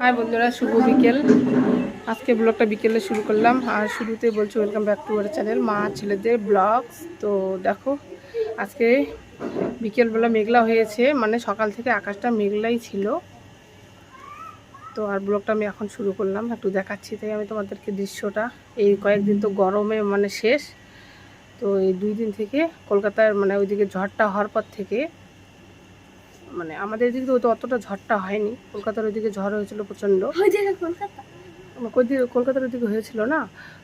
High বন্ধুরা, শুভ বিকেল। আজকে ব্লগটা বিকেলে শুরু করলাম। আর শুরুতে বলছি welcome back to our channel মা, ছেলেদের ব্লগস তো দেখো, আজকে বিকেলবেলা মেঘলা হয়েছে মানে সকাল থেকে আকাশটা মেঘলাই ছিল। তো আর ব্লগটা আমি এখন শুরু করলাম, একটু দেখাচ্ছি তাই আমি তোমাদেরকে দৃশ্যটা। এই কয়েকদিন তো গরমে মানে শেষ। তো এই দুই দিন থেকে কলকাতার মানে ওইদিকে ঝড়টা হওয়ার পর থেকে মানে আমাদের এদিকে তো অতটা ঝড়টা হয়নি। কলকাতার ওইদিকে ঝড় হয়েছিল প্রচণ্ড। কলকাতা? কলকাতার ওইদিকে হয়েছিল না?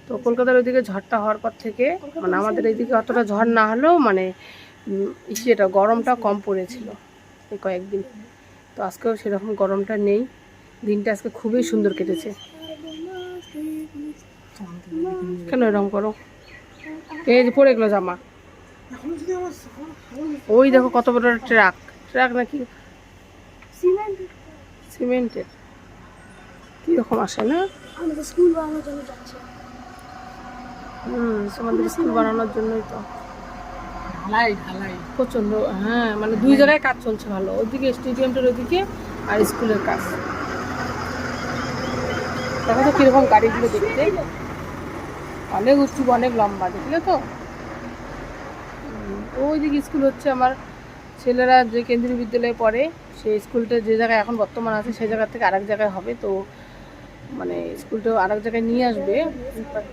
তো কলকাতার ওইদিকে ঝড়টা হওয়ার পর থেকে মানে আমাদের এইদিকে অতটা ঝড় না হলেও মানে ইসেটা গরমটা কম পড়েছিল এই কয়েকদিন। তো আজকেও সেরকম গরমটা নেই। দিনটা আজকে খুবই সুন্দর কেটেছে। কেন এরকম করো? এই যে পড়ে গেলো জামা। ওই দেখো কত বড় ট্রাক। ট্রাক নাকি? সিমেন্টের কীরকম আসে না? আমাদের স্কুল বানানোর জন্য যাচ্ছে। হুম তোমাদের স্কুল বানানোর জন্যই তো। ঢালাই ঢালাই। প্রচণ্ড হ্যাঁ মানে দুই জায়গায় কাজ চলছে ভালো। ওদিকে স্টেডিয়ামটার ওদিকে আর স্কুলের কাজ। দেখো তো কীরকম গাড়িগুলো দেখতে। অনেক উঁচু অনেক লম্বা দেখলে তো? ওইদিকে স্কুল হচ্ছে আমার ছেলেরা যে কেন্দ্রীয় বিদ্যালয়ে পড়ে সেই স্কুলটা যে জায়গায় এখন বর্তমান আছে সেই জায়গা থেকে আরেক জায়গায় হবে। তো মানে স্কুলটা আরেক জায়গায় নিয়ে আসবে।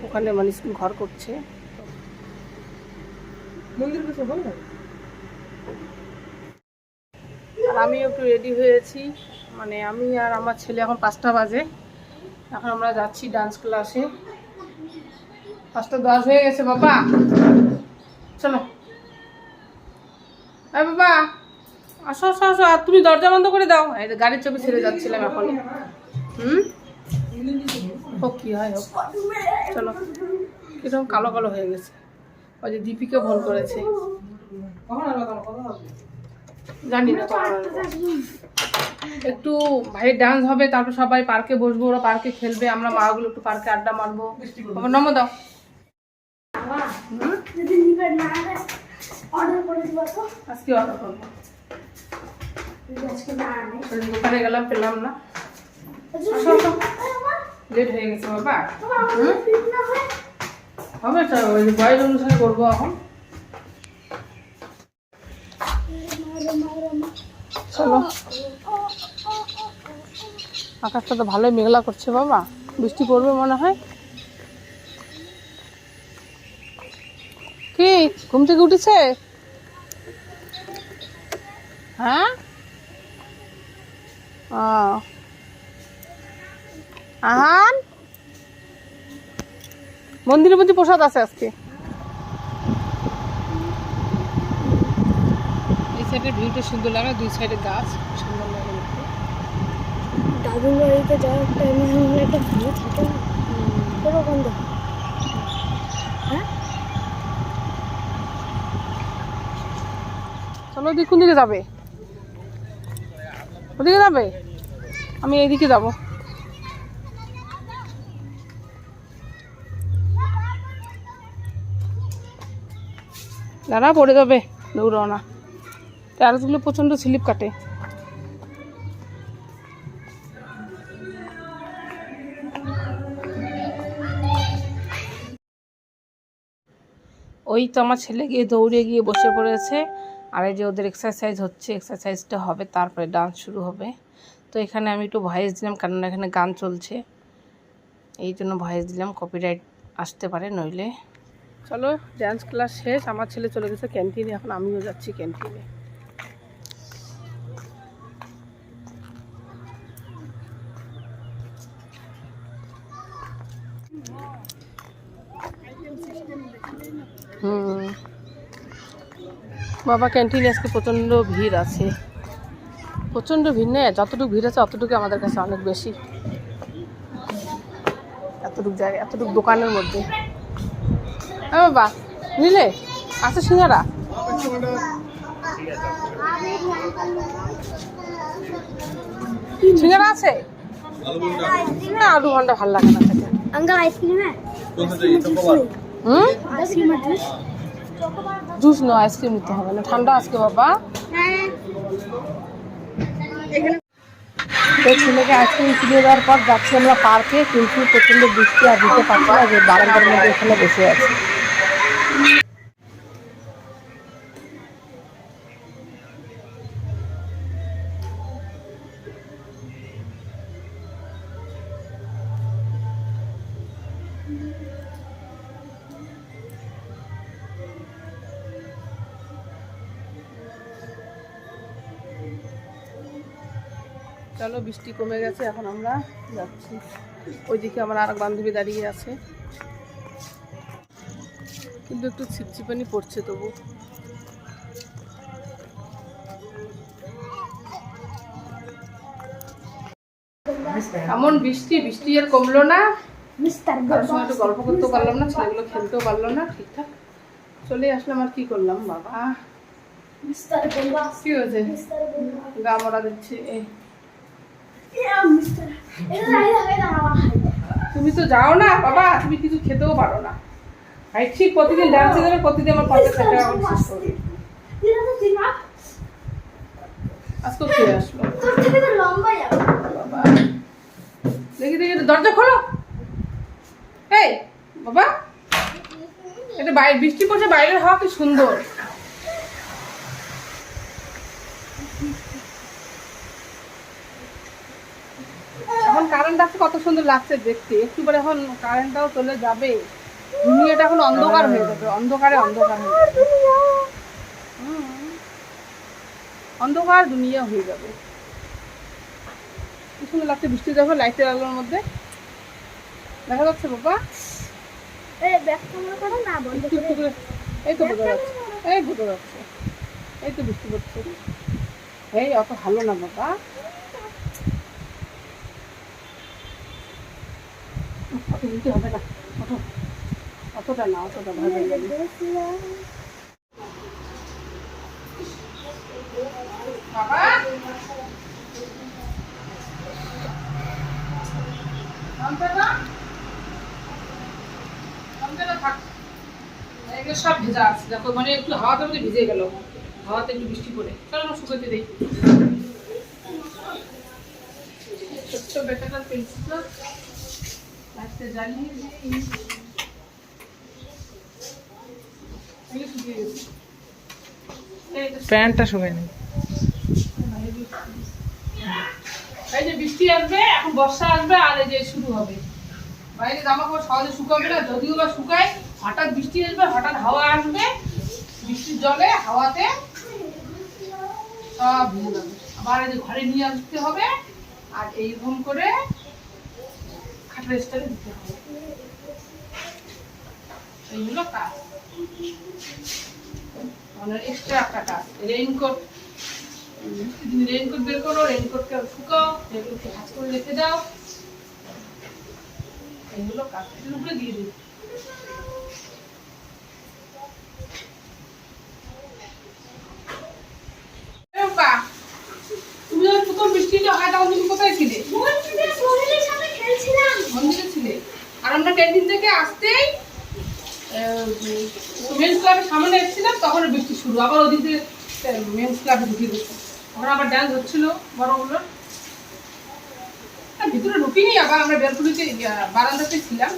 ওখানে মানে স্কুল ঘর করছে। আর আমি একটু রেডি হয়েছি। মানে আমি আর আমার ছেলে এখন পাঁচটা বাজে। এখন আমরা যাচ্ছি ডান্স ক্লাসে পাঁচটা দশ হয়ে গেছে বাবা। চলো। এই বাবা, আসো আসো আসো, আর তুমি দরজা বন্ধ করে দাও। গাড়ির চাবি ছেড়ে যাচ্ছিলাম এখন। হুম? হোক কি হয় হোক চলো, কীরকম কালো কালো হয়ে গেছে। ওই যে দীপিকা ফোন করেছে। জানি না একটু ভাই ডান্স হবে, তারপর সবাই পার্কে বসবো, ওরা পার্কে খেলবে, আমরা মাগুলো একটু পার্কে আড্ডা মারবো। নম দাও। অর্ডার করে দিবা তো? আজকে অর্ডার করব। আজকে না দোকানে গেলাম পেলাম না। লেট হয়ে গেছে বাবা হবে ওই বয়ের অনুষ্ঠানে করব এখন। চলো। আকাশটা তো ভালোই মেঘলা করছে বাবা। বৃষ্টি পড়বে মনে হয় কি ঘুম থেকে উঠেছে? হ্যাঁ? ও। আহান? মন্দিরের মধ্যে প্রসাদ আছে আজকে। এই সাইডের ভিউটা সুন্দর লাগে দুই সাইডে গাছ সুন্দর লাগে দাদুর বাড়িতে যাওয়ার টাইমে একটা ভিড় থাকে না। পুরো বন্ধ। চলো ওদিকে কোন দিকে যাবে। ওদিকে যাবে? আমি এইদিকে যাব। দাঁড়া, পড়ে যাবে দৌড়াও না টায়ারগুলো প্রচণ্ড স্লিপ কাটে। ওই তো আমার ছেলে গিয়ে দৌড়ে গিয়ে বসে পড়েছে। আর এই যে ওদের এক্সারসাইজ হচ্ছে এক্সারসাইজটা হবে, তারপরে ডান্স শুরু হবে। তো এখানে আমি একটু ভয়েস দিলাম, কারণ এখানে গান চলছে। এই জন্য ভয়েস দিলাম কপিরাইট আসতে পারে নইলে। চলো ডান্স ক্লাস শেষ। আমার ছেলে চলে গেছে ক্যান্টিনে এখন আমিও যাচ্ছি ক্যান্টিনে বাবা ক্যান্টিনে আজকে প্রচণ্ড ভিড় আছে। প্রচণ্ড ভিড় নেই যতটুকু ভিড় আছে অতটুকু আমাদের কাছে অনেক বেশি। এতটুকু জায়গা এতটুকু দোকানের মধ্যে। হ্যাঁ বাবা নিলে? আছে সিঙ্গারা? সিঙ্গারা আছে? আলু ঘণ্টা ভালো লাগে না হুম? জুস নয় আইসক্রিম নিতে হবে না। ঠান্ডা আজকে বাবা। তো ছেলেকে আইসক্রিম কিনে দেওয়ার পর যাচ্ছি আমরা পার্কে, কিন্তু প্রচণ্ড বৃষ্টি আর দিতে পারছি না যে বারান্দার মধ্যে এখানে বসে আছি। চলো বৃষ্টি কমে গেছে এখন আমরা যাচ্ছি। ওইদিকে আমার আর বান্ধবী দাঁড়িয়ে আছে। কিন্তু একটু ছিপছিপানি পড়ছে তবু। এমন বৃষ্টি বৃষ্টি আর কমলো না। কারোর একটু গল্প করতেও পারলাম না ছেলেগুলো খেলতেও পারল না ঠিকঠাক। চলে আসলাম আর কি করলাম বাবা? কি হয়েছে? গা মরা দিচ্ছে। তুমি তো যাও না বাবা তুমি কিছু খেতেও পারো না। ভাই ঠিক প্রতিদিন ডান্সে যাবে প্রতিদিন আমার পঞ্চাশ টাকা আজকে খেয়ে আসলো? তোর থেকে তো লম্বা যাবে। দেখি দেখি দরজা খোলো। এই বাবা। এটা বাইরে বৃষ্টি পড়ছে বাইরের হাওয়া কি সুন্দর এখন কারেন্ট আছে কত সুন্দর লাগছে দেখতে। একটু পরে এখন কারেন্টটাও চলে যাবে। দুনিয়াটা এখন অন্ধকার হয়ে যাবে অন্ধকারে অন্ধকার হয়ে যাবে। অন্ধকার দুনিয়া হয়ে যাবে। কি সুন্দর লাগছে বৃষ্টি দেখো লাইটের আলোর মধ্যে। দেখা যাচ্ছে বাবা? এই তো বোঝা যাচ্ছে। এই বোঝা যাচ্ছে। এই তো বৃষ্টি পড়ছে। এই অত ভালো না বাবা। সব ভেজা আছে দেখো মানে একটু হাওয়াতে মধ্যে ভিজে গেল হাওয়াতে একটু বৃষ্টি পড়ে চলো না? শুকাতে দেই ছোট্ট বেটাটার প্যান্টটা শুকায়নি এই যে বৃষ্টি আসবে এখন বর্ষা আসবে আর এই যে শুরু হবে। বাইরে জামা কাপড় সহজে শুকাবে না যদিও বা শুকায় হঠাৎ বৃষ্টি আসবে হঠাৎ হাওয়া আসবে বৃষ্টির জলে হাওয়াতে সব ভিজে যাবে। আবার এই যে ঘরে নিয়ে আসতে হবে আর এইরকম করে স্টাইলে দিতে হবে। এইগুলো কাজ। মানে এক্সট্রা কাজ। রেইনকোট রেইনকোট বের করো রেইনকোটকে শুকাও এগুলোকে ভাঁজ করে রেখে দাও। এগুলো কাপড়ের উপরে দিয়ে দিই। তুমি যখন প্রথম বৃষ্টিটা কোথায় ছিলে? মন্দিরে ছিলে। আর আমরা ক্যান্টিন থেকে আসতেই মেন্স ক্লাবের সামনে এসেছিলাম, তখন বৃষ্টি শুরু। আবার ওদিক মেন্স ক্লাবে আবার হচ্ছিল বড়গুলোর। ভিতরে ঢুকিনি, আবার আমরা বেলকুনিতে বারান্দাতে ছিলাম।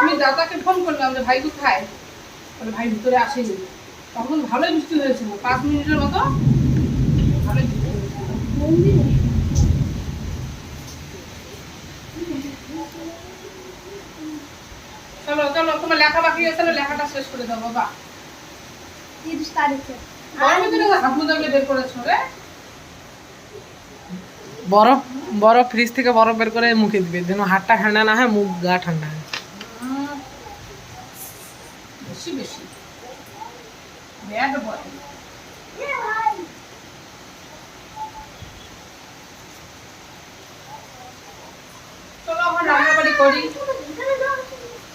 আমি দাদাকে ফোন করলাম যে, ভাই কোথায়? ভাই ভিতরে আসেনি। তখন ভালোই বৃষ্টি হয়েছিল, পাঁচ মিনিটের মতো ভালোই বৃষ্টি হয়েছিল মন্দিরে চলো চলো তোমার লেখা বাকি আছে লেখাটা শেষ করে দাও বাবা। তিরিশ তারিখে। গরমের দিনে তো হাত মোজাগুলো বের করেছ রে? বরফ বরফ ফ্রিজ থেকে বরফ বের করে মুখে দিবে যেন হাতটা ঠান্ডা না হয় মুখ গা ঠান্ডা হয়। বেশি বেশি ব্যাড বয় চলো এখন রান্না বাড়ি করি।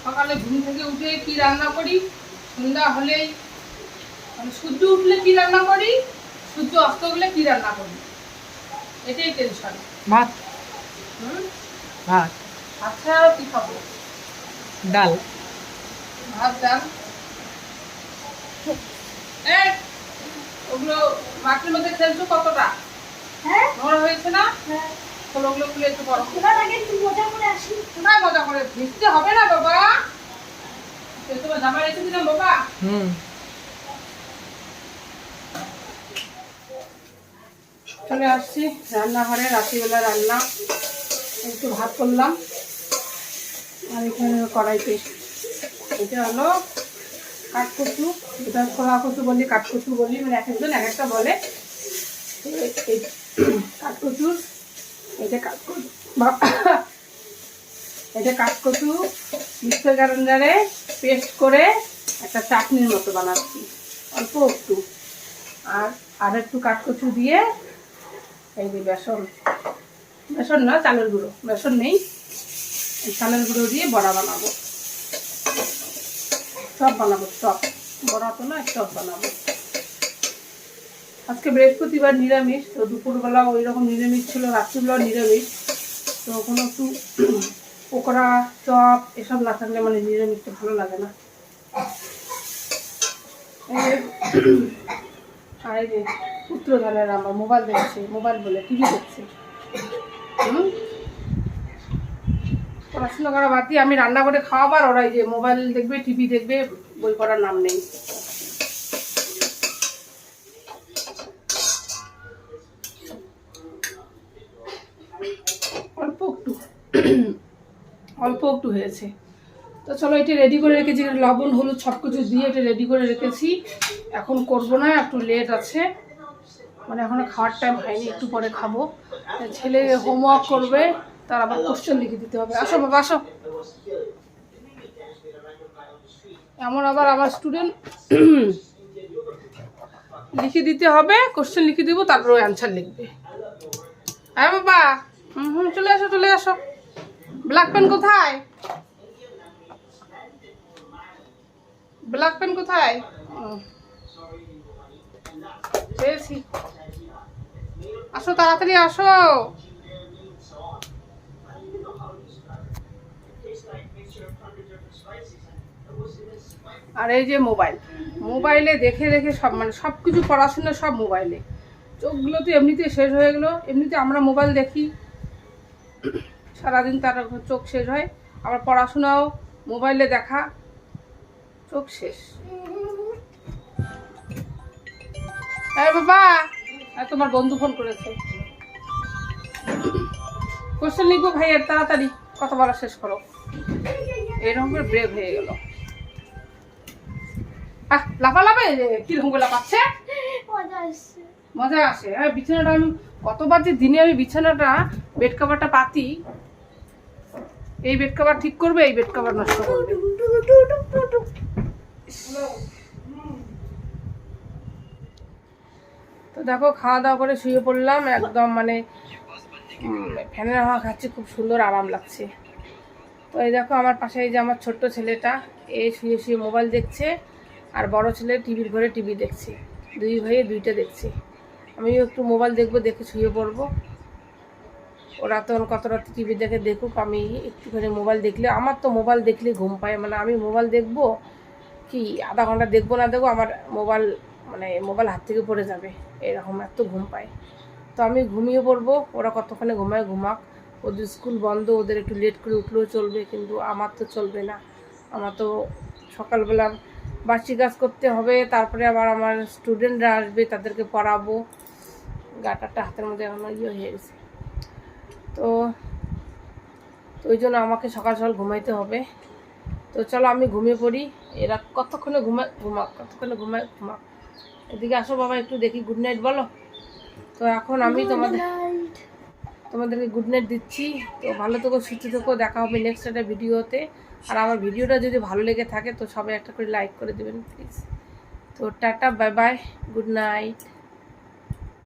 সকালে ঘুম থেকে উঠে কি রান্না করি? সন্ধ্যা হলেই মানে সূর্য উঠলে কি রান্না করি? সূর্য অস্ত গেলে কি রান্না করি? এটাই টেনশন ভাত। হুম? ভাত। আচ্ছা কি খাব? ডাল। ভাত ডাল। এই ওগুলো মাটির মধ্যে খেলছো কতটা? হ্যাঁ। নোংরা হয়েছে না? হ্যাঁ। তাহলে খুলে একটু বড়। ওনার আগে একটু মজা করে আসি। কোথায় মজা করে ভিজতে হবে না বাবা। সে তোমার জামা রেখে দিলাম বাবা। হুম। চলে আসছি রান্নাঘরে রাত্রিবেলা রান্না। একটু ভাত করলাম। আর এখানে কড়াইতে এটা হলো কাঠকচু। এটা খোলা কচু বলি কাঠকচু বলি। মানে এক একজন এক একটা বলে। কাঠকচুর এটা কাঠকচু এটা কাঠকচু মিক্সার গ্রাইন্ডারে পেস্ট করে একটা চাটনির মতো বানাচ্ছি, অল্প একটু। আর আর একটু কাঠকচু দিয়ে এই যে বেসন। বেসন না, চালের গুঁড়ো। বেসন নেই। এই চালের গুঁড়ো দিয়ে বড়া বানাবো। চপ বানাবো চপ বড়া তো না চপ বানাবো। আজকে বৃহস্পতিবার নিরামিষ, তো দুপুরবেলা ওই রকম নিরামিষ ছিল, রাত্রিবেলাও নিরামিষ। তো কোনো একটু পকোড়া, চপ, এসব না থাকলে মানে নিরামিষটা ভালো লাগে না। যে পুত্রধনের আমার মোবাইল দেখছে, মোবাইল বলে টিভি দেখছে? পড়াশোনা করা বাদ দিয়ে আমি রান্না করে খাওয়াবার, ওরা এই যে মোবাইল দেখবে টিভি দেখবে, বই পড়ার নাম নেই অল্প একটু অল্প একটু হয়েছে। তো চলো এটা রেডি করে রেখেছি লবণ, হলুদ সব কিছু দিয়ে এটা রেডি করে রেখেছি। এখন করব না, একটু লেট আছে। মানে এখনও খাওয়ার টাইম হয়নি, একটু পরে খাব। ছেলে হোমওয়ার্ক করবে, তার আবার কোশ্চেন লিখে দিতে হবে। আসো বাবা, আসো। এমন আবার আমার স্টুডেন্ট লিখে দিতে হবে কোশ্চেন লিখে দিব, তারপরে অ্যান্সার লিখবে। হ্যাঁ বাবা। হুম হুম, চলে আসো চলে আসো। ব্ল্যাক পেন কোথায়? ব্ল্যাক পেন কোথায়? পেয়েছি। আসো, তাড়াতাড়ি আসো। আর এই যে মোবাইল, মোবাইলে দেখে দেখে সব মানে সব কিছু পড়াশোনা সব মোবাইলে। চোখগুলো তো এমনিতে শেষ হয়ে গেলো, এমনিতে আমরা মোবাইল দেখি। সারাদিন তার চোখ শেষ হয়। আবার পড়াশোনাও মোবাইলে দেখা চোখ শেষ। হ্যাঁ বাবা তোমার বন্ধু ফোন করেছে। কোশ্চেন লিখব ভাইয়ের তাড়াতাড়ি কথা বলা শেষ করো। এরকম করে ব্রেক হয়ে গেল। আহ লাফালাফে? কীরকম করে লাফাচ্ছে? মজা আসে। হ্যাঁ বিছানাটা আমি কতবার যে দিনে আমি বিছানাটা বেড কাভারটা পাতি এই বেড কাভার ঠিক করবে, এই বেড কাভার নষ্ট করবে। তো দেখো, খাওয়া দাওয়া করে শুয়ে পড়লাম, একদম মানে ফ্যানের হাওয়া খাচ্ছি, খুব সুন্দর আরাম লাগছে। তো এই দেখো, আমার পাশে এই যে আমার ছোট্ট ছেলেটা, এ শুয়ে শুয়ে মোবাইল দেখছে, আর বড় ছেলে টিভির ঘরে টিভি দেখছে। দুই ভাইয়ে দুইটা দেখছে। আমিও একটু মোবাইল দেখব, দেখে শুয়ে পড়ব। ওরা তো কত রাতে টিভি দেখে দেখুক, আমি একটুখানি মোবাইল দেখলে, আমার তো মোবাইল দেখলে ঘুম পায়। মানে আমি মোবাইল দেখব কি, আধা ঘণ্টা দেখব না দেখব, আমার মোবাইল মানে মোবাইল হাত থেকে পড়ে যাবে। এরকম এত ঘুম পায়। তো আমি ঘুমিয়ে পড়ব, ওরা কতক্ষণে ঘুমায়, ঘুমাক। ওদের স্কুল বন্ধ, ওদের একটু লেট করে উঠলেও চলবে, কিন্তু আমার তো চলবে না। আমার তো সকালবেলা বাসি কাজ করতে হবে, তারপরে আবার আমার স্টুডেন্টরা আসবে, তাদেরকে পড়াবো। গাটারটা হাতের মধ্যে এখন ইয়ে হয়ে গেছে। তো তো ওই জন্য আমাকে সকাল সকাল ঘুমাইতে হবে। তো চলো আমি ঘুমিয়ে পড়ি। এরা কতক্ষণে ঘুমায় ঘুমাক কতক্ষণে ঘুমায় ঘুমাক এদিকে আসো বাবা একটু দেখি গুড নাইট বলো। তো এখন আমি তোমাদের তোমাদেরকে গুড নাইট দিচ্ছি। তো ভালো থেকো সুস্থ থেকো দেখা হবে নেক্সট একটা ভিডিওতে। আর আমার ভিডিওটা যদি ভালো লেগে থাকে তো সবাই একটা করে লাইক করে দেবেন প্লিজ তো tata bye bye good night